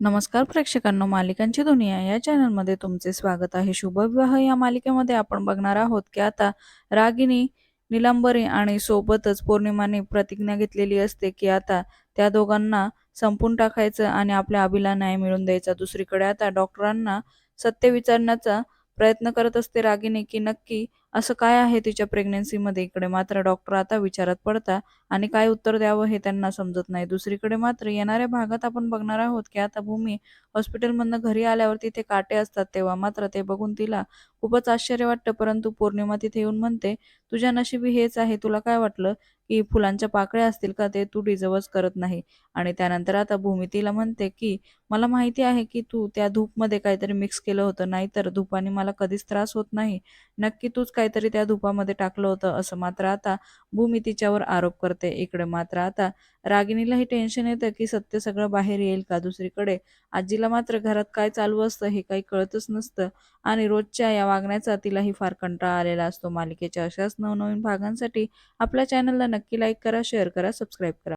नमस्कार प्रेक्षकांनो मालिकांची दुनिया या चॅनलमध्ये तुमचे स्वागत आहे. शुभविवाह या मालिकेमध्ये आपण बघणार आहोत की आता रागिनी निलांबरी आणि सोबतच पौर्णिमाने प्रतिज्ञा घेतलेली असते की आता त्या दोघांना संपून टाकायचं आणि आपल्या अभिला न्याय मिळवून द्यायचा. दुसरीकडे आता डॉक्टरांना सत्य विचारण्याचा प्रयत्न करत असते रागिनी की नक्की असं काय आहे तिच्या प्रेग्नन्सीमध्ये इकडे मात्र डॉक्टर आता विचारात पडता आणि काय उत्तर द्यावं हे त्यांना समजत नाही. दुसरीकडे मात्र येणाऱ्या भागात आपण बघणार आहोत की आता भूमी हॉस्पिटलमधनं घरी आल्यावर तिथे काटे असतात तेव्हा मात्र ते बघून तिला खूपच आश्चर्य वाटतं. परंतु पौर्णिमा तिथे येऊन म्हणते तुझ्या नशिबी हेच आहे. तुला काय वाटलं की फुलांच्या पाकळ्या असतील का? ते तू डिझर्वच करत नाही. आणि त्यानंतर आता भूमी तिला म्हणते की मला माहिती आहे की तू त्या धूपमध्ये काहीतरी मिक्स केलं होतं. नाहीतर धूपाने मला कधीच त्रास होत नाही. नक्की तूच काहीतरी त्या धुपामध्ये टाकलं होतं असं मात्र आता भूमी तिच्यावर आरोप करते. इकडे मात्र आता रागिणीलाही टेन्शन येतं की सत्य सगळं बाहेर येईल का दुसरीकडे? आजीला मात्र घरात काय चालू असतं हे काही कळतच नसतं. आणि रोजच्या या वागण्याचा तिलाही फार कंटाळा आलेला असतो. मालिकेच्या अशाच नवनवीन भागांसाठी आपल्या चॅनलला नक्की लाईक करा शेअर करा सबस्क्राईब करा.